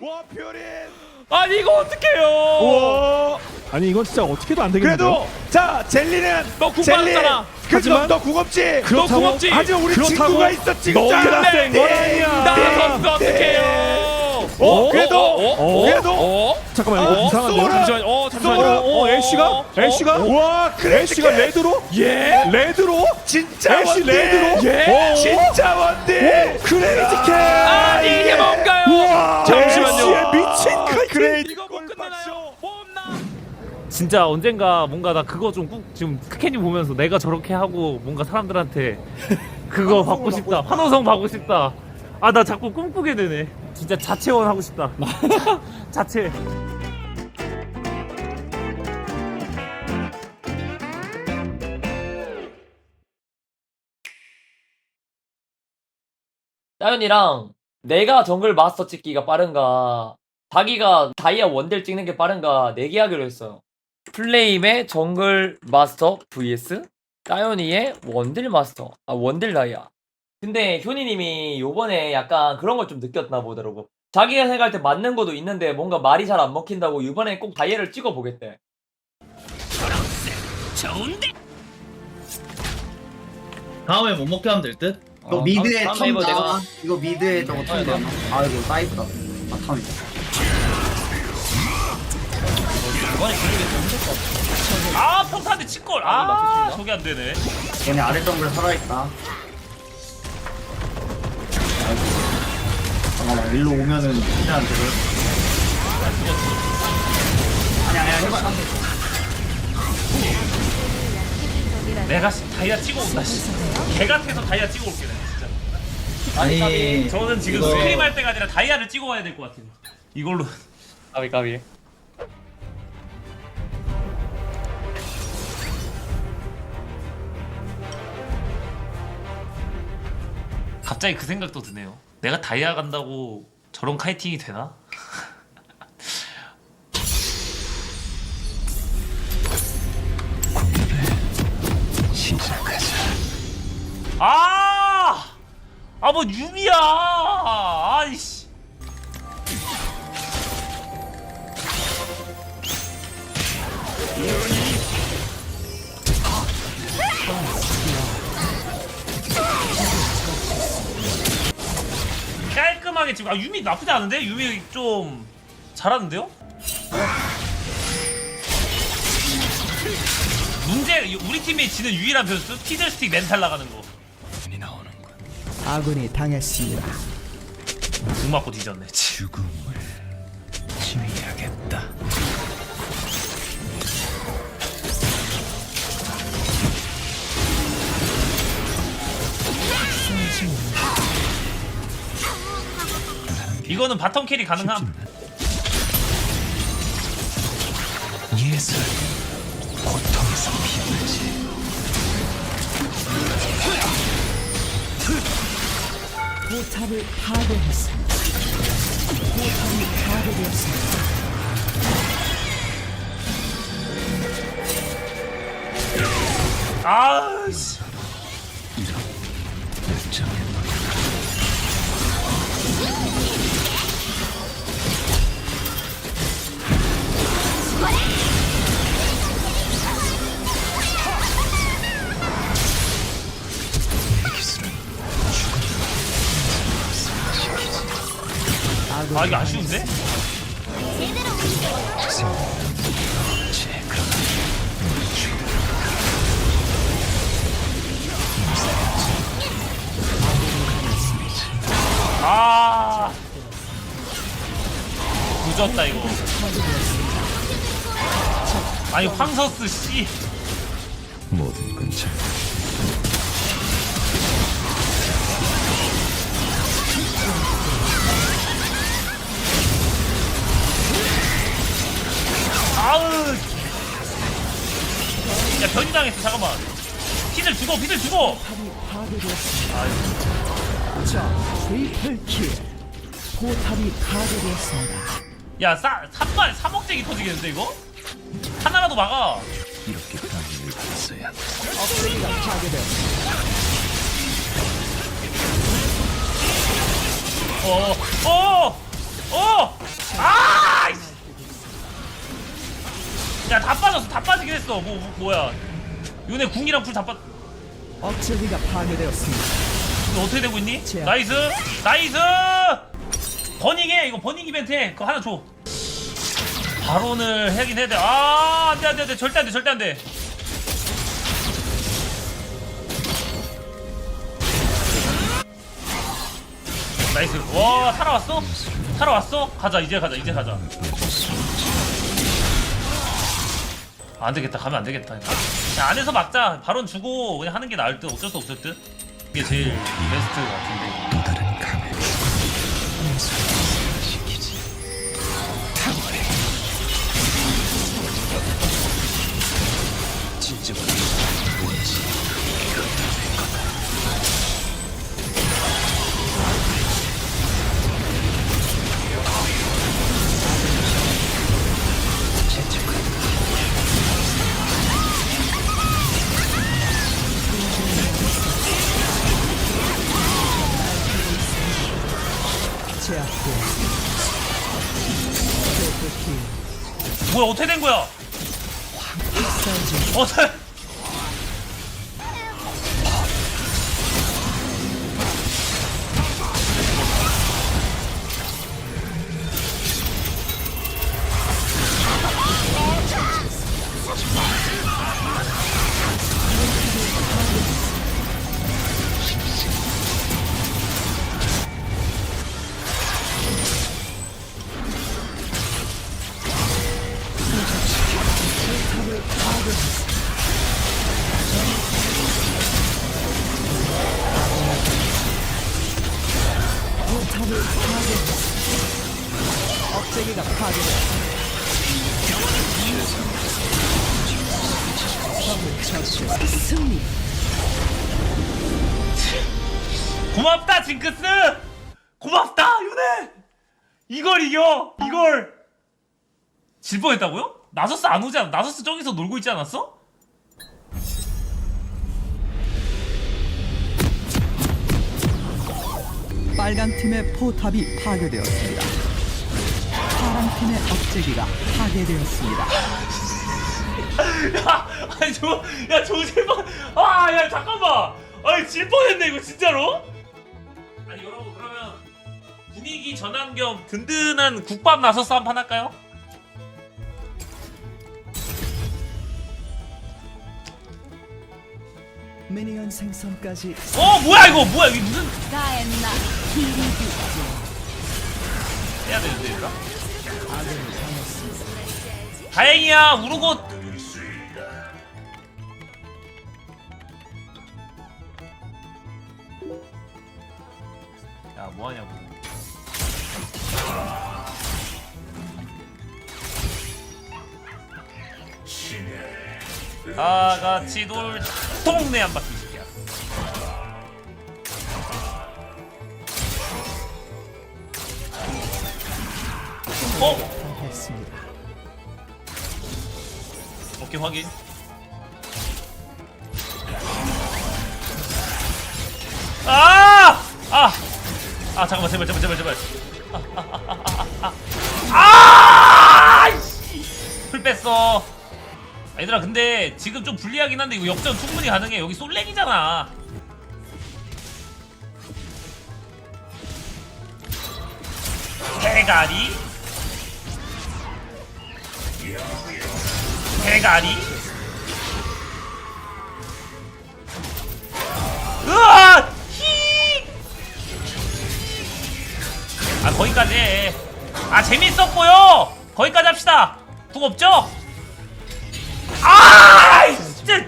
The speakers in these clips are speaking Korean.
와 퓨린. 아니 이거 어떡해요 와. 아니 이건 진짜 어떻게도 안 되겠는데. 그래도 자 젤리는 너궁 젤리. 받았잖아. 하지만- 너. 그렇다고- 너 궁합지 하지만 우리 그렇다고 친구가 있었지. 너무 자, 센 네. 건 아니야. 나 네. 선수 어떡해요 어, 그래도 어? 그래도 어? 잠깐만 이거 어, 이상한데요? 쏘라. 잠시만요 어 잠시만요 쏘라. 어, 애쉬가? 애쉬가? 와 그래 애쉬가 레드로? 예. 레드로? 진짜 애쉬 원딜. 레드로? 예. 어? 진짜 원딜. 크레이지 캐! 아니 이게 뭔가요 우와. 잠시만요. 애쉬의 미친 그 크레이지 이거 못 끝내나요 뭐 없나 진짜 언젠가 뭔가 나 그거 좀 꾹 지금 스캔이 보면서 내가 저렇게 하고 뭔가 사람들한테 그거 받고 싶다 환호성 받고 싶다 아 나 자꾸 꿈꾸게 되네. 진짜 자체원 하고 싶다. 자체. 따윤이랑 내가 정글 마스터 찍기가 빠른가 자기가 다이아 원딜 찍는 게 빠른가 내기하기로 했어요. 플레임의 정글 마스터 vs 따윤이의 원딜 마스터 아 원딜 다이아 근데 효니님이 요번에 약간 그런 걸 좀 느꼈나 보더라고 자기가 생각할 때 맞는 것도 있는데 뭔가 말이 잘 안 먹힌다고 이번에 꼭 다이아를 찍어 보겠대 다음에 못 먹게 하면 될 듯? 이거 어, 미드에 다음- 다음. 내가 이거 미드에 저거 턴 나와. 아 이거 사이프다. 아 턴이다. 이번에 분위기 좀 힘들 것 같아 아 평타한테 치골 아, 아. 저게 안 되네 얘네 아래 정글 살아있다. 잠깐만 일로 오면은 그냥 저걸. 아니 아니 아니 해봐. 내가 씨, 다이아 찍어 온다 씨. 개 같아서 다이아 찍어 올게 내가 진짜 아니 저는 지금 이거- 스크림 할 때가 아니라 다이아를 찍어 와야 될 것 같아요 이걸로 까비 까비 갑자기 그 생각도 드네요. 내가 다이아 간다고 저런 카이팅이 되나? 아! 아, 뭐, 유미야! 지금, 아, 유미 나쁘지 않은데? 유미 좀 잘하는데요? 문제, 우리 팀이 지는 유일한 변수? 피들스틱 멘탈 나가는 거. 아군이 당했습니다. 궁 맞고 뒤졌네. 치. 이거는 바텀 캐리 가능함. 포탑을 파괴했습니다. 포탑이 파괴되었습니다. 아씨. 아 이거 아쉬운데? 아 늦었다 이거 아니 황서스 씨 모든 건 잘. 아우 야 변이당했어 잠깐만 피들 주고 피들 주고 포탑이 파괴되었습니다. 자, 트리플 킬. 포탑이 파괴되었습니다. 야 싸, 3발 3억짜리 터지겠는데 이거? 하나라도 막아 업그레이드가 파괴되었습니다. 어, 어, 어, 야 다 빠졌어 다 빠지긴 했어 뭐, 뭐 뭐야 요네 궁이랑 풀 다 빠. 억제기가 파괴되었습니다. 이거 어떻게 되고 있니? 제압. 나이스 나이스 버닝해 이거 버닝 이벤트 해 그거 하나 줘 바론을 하긴 해야 돼아 안돼 안돼 안돼 절대 안돼 절대 안돼 나이스 와 살아왔어? 살아왔어? 가자 이제 가자 이제 가자 안 되겠다. 가면 안 되겠다. 야, 안에서 막자. 바론 주고 그냥 하는 게 나을 듯 어쩔 수 없을 듯. 이게 제일 베스트 같은데. 또 다른 감을 시키지. 탁월해 진정한 뭐야. 어떻 처치 승리. 고맙다 징크스 고맙다 윤혜 이걸 이겨 이걸 질 뻔했다고요? 나서스 안 오지 않 나서스 저기서 놀고 있지 않았어? 빨간 팀의 포탑이 파괴되었습니다. 파란 팀의 억제기가 파괴되었습니다. 야 아니 저 야 조질 뻔 아 야 잠깐만. 아니 질 뻔했네 이거 진짜로? 아니 여러분 그러면 분위기 전환 겸 든든한 국밥 나서스 한판 할까요? 미니언 생성까지. 어 뭐야 이거? 뭐야 이게 무슨? 가엔나? 해야 되는데 이거. 다행이야 우르고 야 뭐하냐고 다 같이 놀 동네 한 바퀴씩이야 어? 당했습니다. 오케이 확인 아! 아! 아 잠깐만 제발 제발 제발 제발. 아! 풀 뺐어. 아, 얘들아 근데 지금 좀 불리하긴 한데 이거 역전 충분히 가능해. 여기 솔랭이잖아. 대가리? 대가리? 으아! 아 거기까지 해. 아 재밌었고요 거기까지 합시다 궁 없죠? 아 진짜.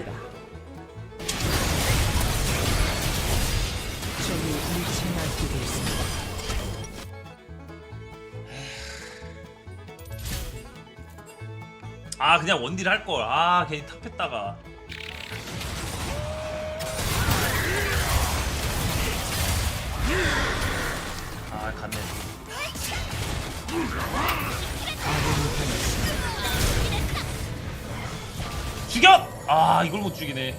아 그냥 원딜 할걸 아 괜히 탑했다가 아 갔네 죽여! 아 이걸 못 죽이네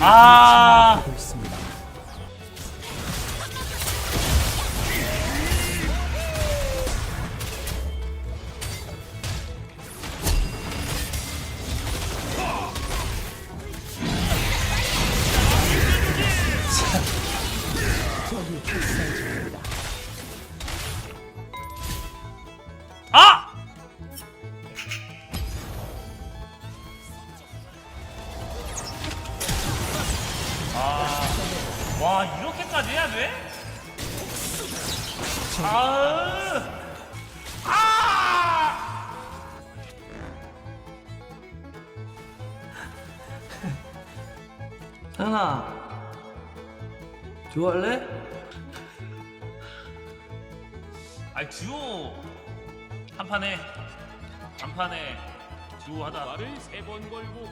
아 아, 와 이렇게까지 해야 돼? 아, 아! 상아 좋아할래? 아이 듀오. 한 판에. 한 판에 듀오 하다. 말을 세 번 걸고